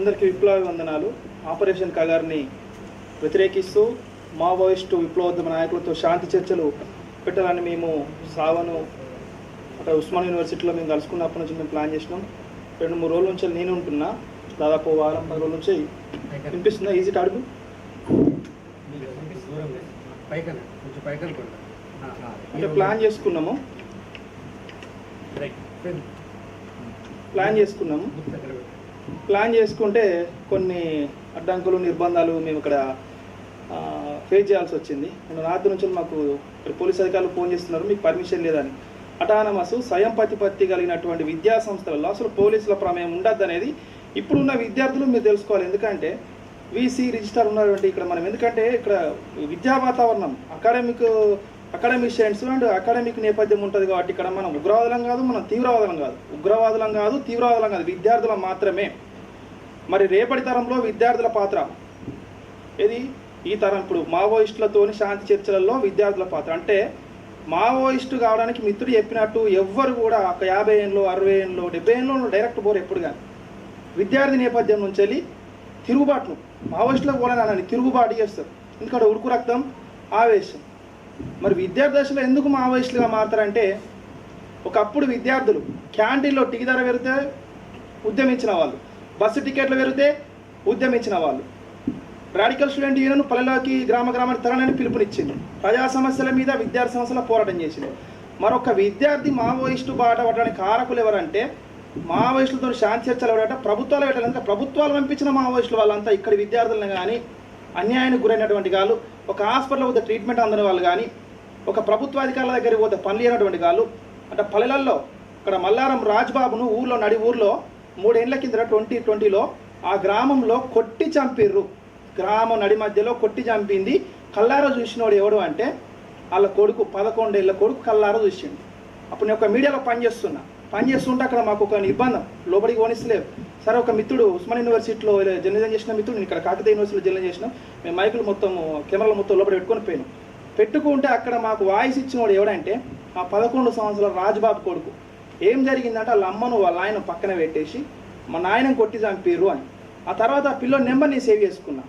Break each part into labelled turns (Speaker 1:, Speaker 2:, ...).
Speaker 1: అందరికీ విప్లవ వందనాలు ఆపరేషన్ కగార్ని వ్యతిరేకిస్తూ మావోయిస్టు విప్లవోద్యమ నాయకులతో శాంతి చర్చలు పెట్టాలని మేము సావను అక్కడ ఉస్మాన్ యూనివర్సిటీలో మేము కలుసుకున్నప్పటి నుంచి మేము ప్లాన్ చేసినాం. రెండు మూడు రోజుల నుంచి నేను ఉంటున్నా. దాదాపు వారం పది రోజుల నుంచి వినిపిస్తుందా? ఈజీ అడుగు
Speaker 2: కొండ
Speaker 1: అంటే ప్లాన్ చేసుకున్నాము. ప్లాన్ చేసుకున్నాము. ప్లాన్ చేసుకుంటే కొన్ని అడ్డంకులు నిర్బంధాలు మేము ఇక్కడ ఫేస్ చేయాల్సి వచ్చింది. నేను రాత్రి నుంచి మాకు ఇక్కడ పోలీస్ అధికారులు ఫోన్ చేస్తున్నారు. మీకు పర్మిషన్ లేదని. అటానమస్ స్వయం ప్రతిపత్తి కలిగినటువంటి విద్యా సంస్థలలో అసలు పోలీసుల ప్రమేయం ఉండద్దు అనేది ఇప్పుడున్న విద్యార్థులు మీరు తెలుసుకోవాలి. ఎందుకంటే వీసీ రిజిస్టర్ ఉన్నటువంటి ఇక్కడ మనం ఎందుకంటే ఇక్కడ విద్యా వాతావరణం academic academic science and academic నేపథ్యం ఉంటుంది కాబట్టి ఇక్కడ మనం ఉగ్రవాదులం కాదు మనం తీవ్రవాదులం కాదు. ఉగ్రవాదులం కాదు తీవ్రవాదులం కాదు. విద్యార్థులం మాత్రమే. మరి రేపటి తరంలో విద్యార్థుల పాత్ర? ఇది ఈ తరం ఇప్పుడు మావోయిస్టులతోని శాంతి చర్చలలో విద్యార్థుల పాత్ర. అంటే మావోయిస్టు కావడానికి మిత్రుడు చెప్పినట్టు ఎవ్వరు కూడా ఒక యాభై ఏళ్ళు అరవై ఏళ్ళు డెబ్బై ఏళ్ళు డైరెక్ట్ పోరు ఎప్పుడు కానీ. విద్యార్థి నేపథ్యం నుంచి వెళ్ళి తిరుగుబాటును. మావోయిస్టులకు కూడా నాన్న తిరుగుబాటు చేస్తారు. ఎందుకంటే ఉడుకు రక్తం ఆవేశం. మరి విద్యార్థి దశలో ఎందుకు మావోయిస్టులుగా మారుతారంటే ఒకప్పుడు విద్యార్థులు క్యాంటీన్లో టీ ధర పెరిగితే ఉద్యమించిన వాళ్ళు బస్సు టికెట్లు పెరిగితే ఉద్యమించిన వాళ్ళు. రాడికల్ స్టూడెంట్ యూనియన్ పల్లెలోకి గ్రామ గ్రామానికి తరలని పిలుపునిచ్చింది. ప్రజా సమస్యల మీద విద్యార్థి సమస్యల పోరాటం చేసింది. మరొక విద్యార్థి మావోయిస్టు బాట పట్టడానికి కారకులు ఎవరంటే మావోయిస్టులతో శాంతి చర్చలు ఎవరంటే ప్రభుత్వాలు పెట్టాలంటే ప్రభుత్వాలు పంపించిన మావోయిస్టులు వాళ్ళంతా ఇక్కడ విద్యార్థులను కానీ అన్యాయానికి గురైనటువంటి వాళ్ళు ఒక హాస్పిటల్ పోతే ట్రీట్మెంట్ అందని వాళ్ళు కానీ ఒక ప్రభుత్వాధికారుల దగ్గరికి పోతే పనులు లేనటువంటి వాళ్ళు అంటే పల్లెలలో ఇక్కడ మల్లారం రాజ్బాబును ఊర్లో నడి ఊర్లో మూడేళ్ళ కింద ట్వంటీ ట్వంటీలో ఆ గ్రామంలో కొట్టి చంపిర్రు. గ్రామం నడి మధ్యలో కొట్టి చంపింది. కల్లారా చూసినోడు ఎవడు అంటే వాళ్ళ కొడుకు పదకొండేళ్ళ కొడుకు కల్లారా చూసిండు. అప్పుడు నేను ఒక మీడియాలో పనిచేస్తున్నా. పనిచేస్తుంటే అక్కడ మాకు ఒక నిర్బంధం లోపలికి పోనిస్తలేవు సరే ఒక మిత్రుడు ఉస్మాన్ యూనివర్సిటీలో జర్నలిజం చేసిన మిత్రుడు నేను ఇక్కడ కాకతీయ యూనివర్సిటీలో జర్నలిజం చేసినాం మేము మైకులు మొత్తం కెమెరాలు మొత్తం లోపల పెట్టుకొని పోయినాం. పెట్టుకుంటే అక్కడ మాకు వాయిస్ ఇచ్చినోడు ఎవడంటే ఆ పదకొండు సంవత్సరాల రాజుబాబు కొడుకు. ఏం జరిగిందంటే వాళ్ళ అమ్మను వాళ్ళ ఆయన పక్కన పెట్టేసి మా నాయనని కొట్టి చంపారు అని. ఆ తర్వాత ఆ పిల్లో నెంబర్ నేను సేవ్ చేసుకున్నా.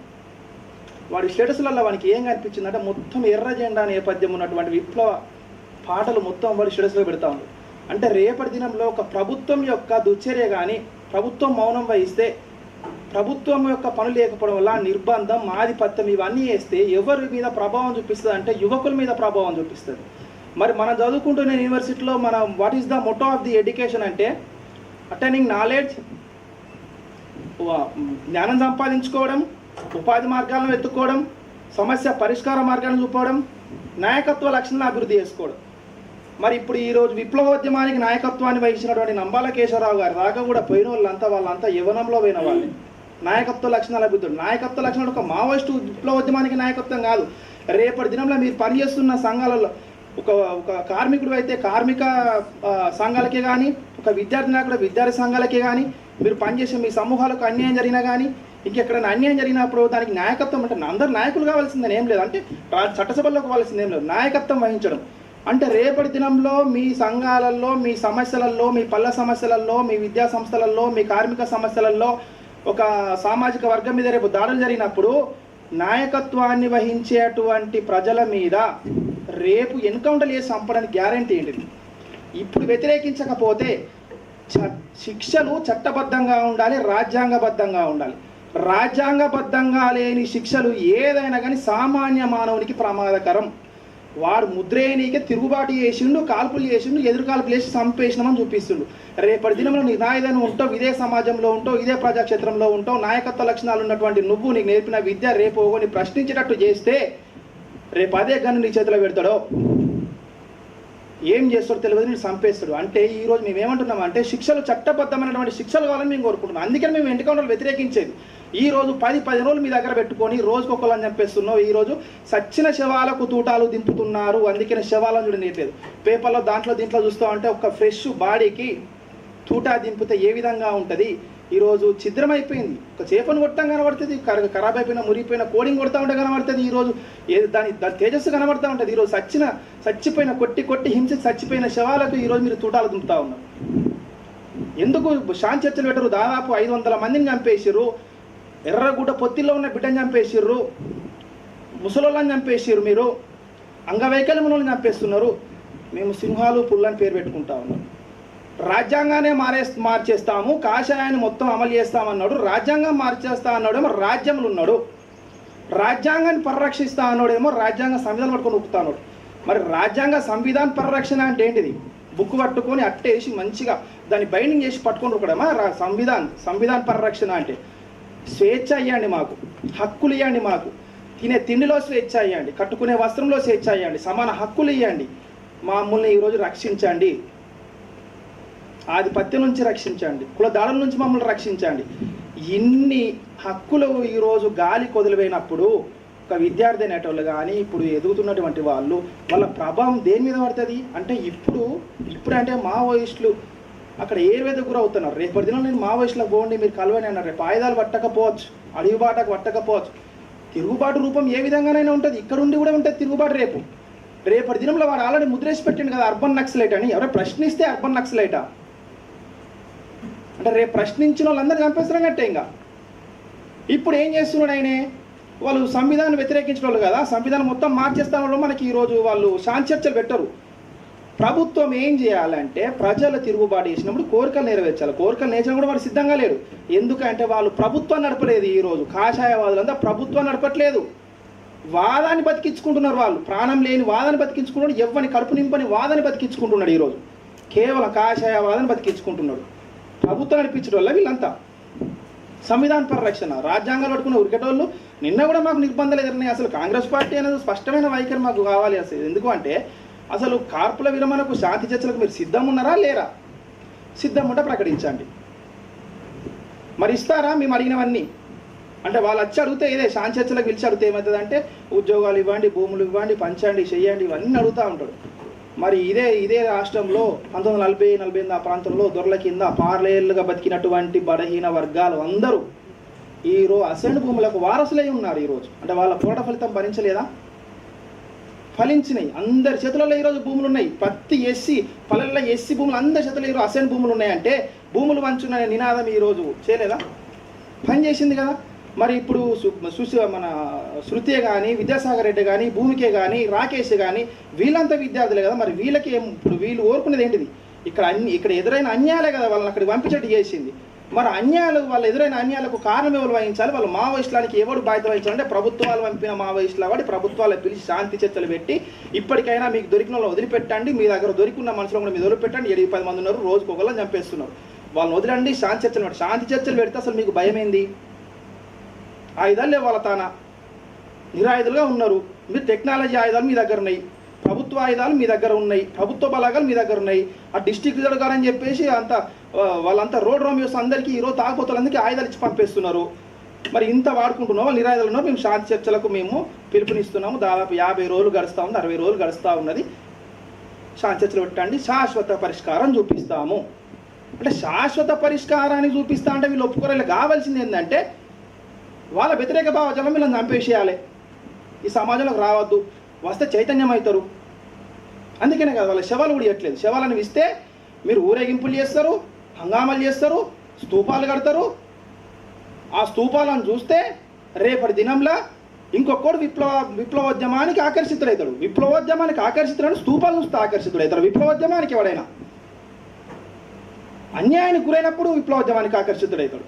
Speaker 1: వాడి స్టేటస్లలో వానికి ఏం కనిపించిందంటే మొత్తం ఎర్ర జెండా నేపథ్యం ఉన్నటువంటి విప్లవ పాటలు మొత్తం వాడి స్టేటస్లో పెడతా ఉంది అంటే రేపటి దినంలో ఒక ప్రభుత్వం యొక్క దుశ్చర్య కానీ ప్రభుత్వం మౌనం వహిస్తే ప్రభుత్వం యొక్క పనులు లేకపోవడం వల్ల నిర్బంధం ఆధిపత్యం ఇవన్నీ వేస్తే ఎవరి మీద ప్రభావం చూపిస్తుంది అంటే యువకుల మీద ప్రభావం చూపిస్తుంది. మరి మనం చదువుకుంటున్న యూనివర్సిటీలో మనం what is the motto of the education అంటే అటెండింగ్ నాలెడ్జ్ జ్ఞానం సంపాదించుకోవడం ఉపాధి మార్గాలను వెతుక్కోవడం సమస్య పరిష్కార మార్గాలను చూపడం నాయకత్వ లక్షణాలను అభివృద్ధి చేసుకోవడం. మరి ఇప్పుడు ఈరోజు విప్లవోద్యమానికి నాయకత్వాన్ని వహించినటువంటి నంబాల కేశవరావు గారు దాకా కూడా పోయిన వాళ్ళంతా వాళ్ళంతా యవనంలో పోయిన వాళ్ళే. నాయకత్వ లక్షణాలు అభివృద్ధి. నాయకత్వ లక్షణాలు ఒక మావోయిస్టు విప్లవోద్యమానికి నాయకత్వం కాదు. రేపటి దినంలో మీరు పనిచేస్తున్న సంఘాలలో ఒక ఒక కార్మికుడు అయితే కార్మిక సంఘాలకే కానీ ఒక విద్యార్థి నాయకుడు విద్యార్థి సంఘాలకే కానీ మీరు పనిచేసే మీ సమూహాలకు అన్యాయం జరిగినా కానీ ఇంకెక్కడైనా అన్యాయం జరిగినప్పుడు దానికి నాయకత్వం అంటే అందరు నాయకులు కావాల్సిందని ఏం లేదు. అంటే చట్టసభల్లోకి చట్టసభల్లో కావాల్సింది ఏం లేదు. నాయకత్వం వహించడం. అంటే రేపటి దినంలో మీ సంఘాలలో మీ సమస్యలలో మీ పల్లె సమస్యలలో మీ విద్యా సంస్థలలో మీ కార్మిక సమస్యలలో ఒక సామాజిక వర్గం మీద రేపు దాడులు జరిగినప్పుడు నాయకత్వాన్ని వహించేటువంటి ప్రజల మీద రేపు ఎన్కౌంటర్ చేసి చంపడానికి గ్యారంటీ ఏంటిది ఇప్పుడు వ్యతిరేకించకపోతే చ- శిక్షలు చట్టబద్ధంగా ఉండాలి రాజ్యాంగబద్ధంగా ఉండాలి. రాజ్యాంగబద్ధంగా లేని శిక్షలు ఏదైనా కానీ సామాన్య మానవునికి ప్రమాదకరం. వాడు ముద్రేయనీకే తిరుగుబాటు చేసిండు కాల్పులు చేసిండు ఎదురు కాల్పులు చేసి చంపేసినామని చూపిస్తుండు. రేపటి దినంలో నీ నాయదని ఉంటావు ఇదే సమాజంలో ఉంటావు ఇదే ప్రజాక్షేత్రంలో ఉంటావు నాయకత్వ లక్షణాలు ఉన్నటువంటి నువ్వు నీకు నేర్పిన విద్య రేపు ఓగోని ప్రశ్నించేటట్టు చేస్తే రేపు అదే గన్ను నీ చేతిలో పెడతాడో? ఏం చేస్తాడో తెలియదు నేను చంపేస్తాడు. అంటే ఈరోజు మేము ఏమంటున్నాం అంటే శిక్షలు చట్టబద్ధమైనటువంటి శిక్షలు కావాలని మేము కోరుకుంటున్నాం. అందుకని మేము ఎంటికౌంటర్లు వ్యతిరేకించేది. ఈ రోజు పది పది రోజులు మీ దగ్గర పెట్టుకొని రోజుకు ఒకళ్ళని చంపేస్తున్నావు. ఈరోజు సచ్చిన శవాలకు తూటాలు దింపుతున్నారు. అందుకని శవాలను చూడనీయట్లేదు పేపర్లో దాంట్లో దీంట్లో చూస్తూ ఉంటే ఒక ఫ్రెష్ బాడీకి తూటా దింపితే ఏ విధంగా ఉంటుంది? ఈరోజు ఛిద్రమైపోయింది. ఒక చేపను కొట్టడం కనబడుతుంది. కర ఖరాబ్ అయిపోయిన మురిగిపోయిన కోడింగ్ కొడతా ఉంటే కనబడుతుంది. ఈరోజు ఏది దాని దాని తేజస్సు కనబడతా ఉంటుంది. ఈరోజు సచ్చిన చచ్చిపోయిన కొట్టి కొట్టి హింస చచ్చిపోయిన శవాలకు ఈరోజు మీరు తూటాలు దుంపుతా ఉన్నారు. ఎందుకు? శాంతి చర్చలు పెట్టరు. దాదాపు ఐదు వందల మందిని చంపేసారు ఎర్రగుడ్డ పొత్తిలో ఉన్న బిడ్డని చంపేసిర్రు. ముసలోళ్ళని చంపేసిర్రు మీరు. అంగవైకల్యం చంపేస్తున్నారు. మేము సింహాలు పుల్లని పేరు పెట్టుకుంటా ఉన్నాం. రాజ్యాంగానే మారే మార్చేస్తాము. కాషాయాన్ని మొత్తం అమలు చేస్తామన్నాడు. రాజ్యాంగం మార్చేస్తా అన్నాడేమో రాజ్యంలో ఉన్నాడు. రాజ్యాంగాన్ని పరిరక్షిస్తా అన్నాడేమో రాజ్యాంగ సంవిధానం పట్టుకొని ఉప్పుతా మరి రాజ్యాంగ సంవిధాన పరిరక్షణ అంటే ఏంటిది? బుక్ పట్టుకొని అట్టేసి మంచిగా దాన్ని బైండింగ్ చేసి పట్టుకొని ఒకడేమో రా- సంవిధాన్ సంవిధాన పరిరక్షణ అంటే. స్వేచ్ఛ ఇవ్వండి మాకు. హక్కులు ఇవ్వండి మాకు. తినే తిండిలో స్వేచ్ఛ ఇవ్వండి కట్టుకునే వస్త్రంలో స్వేచ్ఛ ఇవ్వండి సమాన హక్కులు ఇవ్వండి మమ్మల్ని ఈరోజు రక్షించండి. ఆధిపత్యం నుంచి రక్షించండి. కులదాడం నుంచి మమ్మల్ని రక్షించండి. ఇన్ని హక్కులు ఈరోజు గాలి కొదిలిపోయినప్పుడు ఒక విద్యార్థి అనేటోళ్ళు కానీ ఇప్పుడు ఎదుగుతున్నటువంటి వాళ్ళు వాళ్ళ ప్రభావం దేని మీద పడుతుంది? అంటే ఇప్పుడు ఇప్పుడు అంటే మావోయిస్టులు అక్కడ ఏరువేద గురవుతున్నారు రేపటి దినం నేను మావోయిస్టులకు పోండి మీరు కలవని అన్నారు. రేపు ఆయుధాలు పట్టకపోవచ్చు అడుగుబాటకు పట్టకపోవచ్చు. తిరుగుబాటు రూపం ఏ విధంగానైనా ఉంటుంది. ఇక్కడ ఉండి కూడా ఉంటుంది తిరుగుబాటు రేపు. రేపటి దినంలో వాడు ఆల్రెడీ ముద్రేసి పెట్టిండు కదా అర్బన్ నక్సలైట్ అని. ఎవరో ప్రశ్నిస్తే అర్బన్ నక్సలైటా? అంటే రేపు ప్రశ్నించిన వాళ్ళందరూ చంపేస్తారన్నట్టే ఇంకా? ఇప్పుడు ఏం చేస్తున్నాడు ఆయనే? వాళ్ళు సంవిధానం వ్యతిరేకించిన వాళ్ళు కదా సంవిధానం మొత్తం మార్చేస్తాన వాళ్ళు మనకి ఈరోజు వాళ్ళు శాంతి చర్చలు పెట్టరు. ప్రభుత్వం ఏం చేయాలంటే ప్రజల తిరుగుబాటు చేసినప్పుడు కోరికలు నెరవేర్చాలి. కోరికలు నేర్చడం కూడా వాడు సిద్ధంగా లేడు. ఎందుకంటే వాళ్ళు ప్రభుత్వం నడపలేదు ఈరోజు కాషాయవాదులంతా ప్రభుత్వం నడపట్లేదు. వాదాన్ని బతికించుకుంటున్నారు వాళ్ళు. ప్రాణం లేని వాదాన్ని బతికించుకుంటున్నాడు. ఎవ్వని కడుపు నింపని వాదాన్ని బతికించుకుంటున్నాడు ఈరోజు కేవలం కాషాయవాదాన్ని బతికించుకుంటున్నాడు. ప్రభుత్వం నడిపించడం వల్ల వీళ్ళంతా సంవిధాన పరిరక్షణ రాజ్యాంగాలు పట్టుకున్న ఉరికెటోళ్ళు. నిన్న కూడా మాకు నిర్బంధాలు ఎదురున్నాయి అసలు కాంగ్రెస్ పార్టీ అనేది స్పష్టమైన వైఖరి మాకు కావాలి అసలు. ఎందుకు అంటే అసలు కార్పుల విరమణకు శాంతి చర్చలకు మీరు సిద్ధం ఉన్నారా లేరా? సిద్ధం ఉంటే ప్రకటించండి. మరి ఇస్తారా? మేము అడిగినవన్నీ. అంటే వాళ్ళు వచ్చి అడిగితే ఇదే శాంతి చర్చలకు పిలిచి అడిగితే ఏమవుతుందంటే ఉద్యోగాలు ఇవ్వండి భూములు ఇవ్వండి పంచండి చెయ్యండి ఇవన్నీ అడుగుతూ ఉంటాడు. మరి ఇదే ఇదే రాష్ట్రంలో పంతొమ్మిది వందల నలభై నలభై ఎనిమిది ఆ ప్రాంతంలో దొరల కింద పార్లేళ్ళుగా బతికినటువంటి బలహీన వర్గాలు అందరూ ఈరోజు అసెంట్ భూములకు వారసులై ఉన్నారు ఈరోజు. అంటే వాళ్ళ పోట ఫలితం భరించలేదా? ఫలించినాయి అందరి చేతులలో ఈరోజు భూములు ఉన్నాయి ప్రతి ఎస్సీ పల్లెల్లో ఎస్సీ భూములు అందరి చేతుల్లో ఈరోజు అసెంట్ భూములు ఉన్నాయంటే భూములు పంచున్న నినాదం ఈరోజు చేయలేదా? పని చేసింది కదా. మరి ఇప్పుడు సుశీ మన శృతే కానీ విద్యాసాగర్ రెడ్డి కానీ భూమికే కానీ రాకేష్ కానీ వీళ్ళంతా విద్యార్థులే కదా. మరి వీళ్ళకి ఏం ఇప్పుడు వీళ్ళు ఓర్కునేది ఏంటిది? ఇక్కడ అన్ని ఇక్కడ ఎదురైన అన్యాయాలే కదా వాళ్ళని అక్కడికి పంపించట్టు చేసింది. మరి అన్యాయాలకు వాళ్ళ ఎదురైన అన్యాయాలకు కారణం ఎవరు వహించాలి? వాళ్ళు మావోయిస్టులకి ఎవరు బాధ్యత వహించాలంటే ప్రభుత్వాలు పంపిన మావోయిస్టుల వాడి ప్రభుత్వాలు పిలిచి శాంతి చర్చలు పెట్టి ఇప్పటికైనా మీకు దొరికిన వాళ్ళు వదిలిపెట్టండి మీ దగ్గర దొరికిన మనుషులు కూడా మీరు వదిలిపెట్టండి ఎనిమిది పది మంది ఉన్నారు రోజుకు ఒకళ్ళని చంపేస్తున్నారు. వాళ్ళని వదిలండి శాంతి చర్చలు పెట్టి శాంతి చర్చలు పెడితే అసలు మీకు భయం ఏంది? ఆయుధాలు లేవు వాళ్ళ తాన? నిరాయుధులుగా ఉన్నారు. మీరు టెక్నాలజీ ఆయుధాలు మీ దగ్గర ఉన్నాయి. ప్రభుత్వ ఆయుధాలు మీ దగ్గర ఉన్నాయి. ప్రభుత్వ బలాగాలు మీ దగ్గర ఉన్నాయి. ఆ డిస్టిక్ రిజర్వ్ గారు అని చెప్పేసి అంత వాళ్ళంతా రోడ్ రోమియోస్ అందరికీ ఈరోజు తాగుబోతులందరికీ ఆయుధాలు ఇచ్చి పంపేస్తున్నారు. మరి ఇంత వాడుకుంటున్నాం వాళ్ళు నిరాయుధాలు ఉన్నారు. మేము శాంతి చర్చలకు మేము పిలుపునిస్తున్నాము. దాదాపు యాభై రోజులు గడుస్తూ ఉంది అరవై రోజులు గడుస్తూ ఉన్నది. శాంతి చర్చలు పెట్టండి. శాశ్వత పరిష్కారం చూపిస్తాము. అంటే శాశ్వత పరిష్కారాన్ని చూపిస్తా అంటే వీళ్ళు ఒప్పుకోవాలి కావాల్సింది ఏంటంటే వాళ్ళ వ్యతిరేక భావజాలం వీళ్ళని చంపేసేయాలి. ఈ సమాజంలోకి రావద్దు. వస్తే చైతన్యం అవుతారు అందుకనే కదా వాళ్ళ శవాలు కూడా ఇవ్వట్లేదు. శవాలను ఇస్తే మీరు ఊరేగింపులు చేస్తారు. హంగామాలు చేస్తారు స్తూపాలు కడతారు. ఆ స్తూపాలను చూస్తే రేపటి దినంలో ఇంకొకడు విప్లవ విప్లవోద్యమానికి ఆకర్షితుడవుతాడు విప్లవోద్యమానికి ఆకర్షితుడని స్తూపాలు చూస్తే ఆకర్షితుడవుతాడు విప్లవోద్యమానికి ఎవడైనా అన్యాయానికి గురైనప్పుడు విప్లవోద్యమానికి ఆకర్షితుడవుతాడు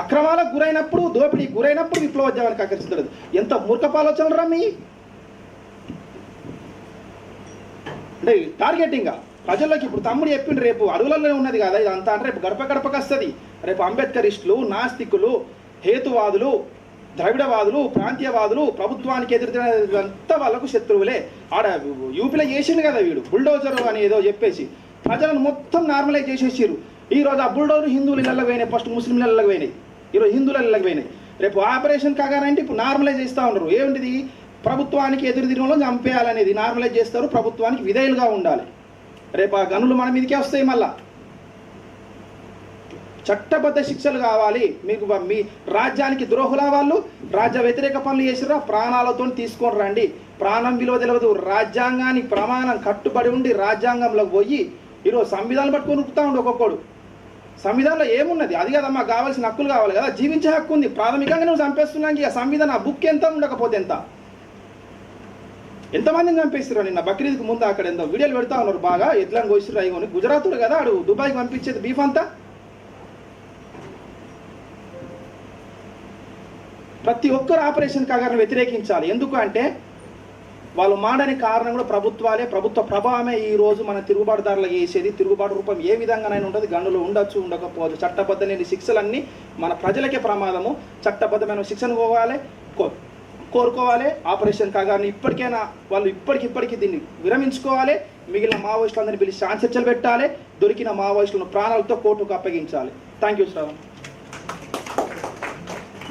Speaker 1: అక్రమాలకు గురైనప్పుడు దోపిడీకి గురైనప్పుడు విప్లవోద్యమానికి ఆకర్షితుడు ఎంత మూర్ఖపాలోచనలు రా మీ? అంటే టార్గెటింగా ప్రజల్లోకి ఇప్పుడు తమ్ముడు చెప్పిండు రేపు అడవులలో ఉన్నది కదా ఇదంతా అంటే రేపు గడప గడపకి వస్తుంది. రేపు అంబేద్కరిస్టులు నాస్తికులు హేతువాదులు ద్రవిడవాదులు ప్రాంతీయవాదులు ప్రభుత్వానికి ఎదురుదంతా వాళ్ళకు శత్రువులే. ఆడ యూపీలో చేసిండు కదా వీడు బుల్డోజర్ అని ఏదో చెప్పేసి. ప్రజలను మొత్తం నార్మలైజ్ చేసేసారు ఈ రోజు ఆ బుల్డోజర్ హిందువుల ఇళ్ళకి పోయినాయి ఫస్ట్ ముస్లింల ఇళ్ళకి పోయినాయి. ఈరోజు హిందువుల ఇళ్ళకి పోయినాయి. రేపు ఆపరేషన్ కాగానంటే ఇప్పుడు నార్మలైజ్ చేస్తూ ఉన్నారు. ఏమిటిది? ప్రభుత్వానికి ఎదురు తిరిగిలో చంపేయాలనేది. నార్మలైజ్ చేస్తారు ప్రభుత్వానికి విధేయులుగా ఉండాలి. రేపు ఆ గనులు మన మీదకే వస్తాయి మళ్ళా. చట్టబద్ధ శిక్షలు కావాలి. మీకు మీ రాజ్యానికి ద్రోహులా వాళ్ళు రాజ్య వ్యతిరేక పనులు చేసిరా ప్రాణాలతో తీసుకొని రండి. ప్రాణం విలువ తెలియదు రాజ్యాంగానికి ప్రమాణం కట్టుబడి ఉండి రాజ్యాంగంలోకి పోయి ఈరోజు సంవిధానం పట్టుకొని ఉప్పుతా ఉండు ఒక్కొక్కడు. సంవిధానంలో ఏమున్నది? అది కదమ్మా కావాల్సిన హక్కులు కావాలి కదా. జీవించే హక్కు ఉంది. ప్రాథమికంగా నువ్వు చంపేస్తున్నాక ఇక సంవిధానం ఆ బుక్ ఎంత ఉండకపోతే ఎంత? ఎంతమందిని చంపేస్తారు నిన్న? బక్రీద్కి ముందు అక్కడ ఎంతో వీడియోలు పెడతా ఉన్నారు బాగా. ఎట్లా కోసిరు అయ్యి గుజరాతుడు కదా ఆడు? దుబాయ్కి పంపించేది బీఫ్ అంతా? ప్రతి ఒక్కరు ఆపరేషన్ కాగారం వ్యతిరేకించాలి. ఎందుకు అంటే వాళ్ళు మాడని కారణం కూడా ప్రభుత్వాలే. ప్రభుత్వ ప్రభావమే ఈ రోజు మన తిరుగుబాటుదారులకు వేసేది తిరుగుబాటు రూపం ఏ విధంగానైనా ఉంటుంది గనులు ఉండొచ్చు ఉండకపోవచ్చు. చట్టబద్ధమైన శిక్షలన్నీ మన ప్రజలకే ప్రమాదము. చట్టబద్ధమైన శిక్షను పోవాలి. కో- కోరుకోవాలి. ఆపరేషన్ కాగానే ఇప్పటికైనా వాళ్ళు ఇప్పటికిప్పటికి దీన్ని విరమించుకోవాలి. మిగిలిన మావోయిస్టులందరినీ పిలిచి శాంతి చర్చలు పెట్టాలి. దొరికిన మావోయిస్టులను ప్రాణాలతో కోర్టుకు అప్పగించాలి. Thank you Shravan.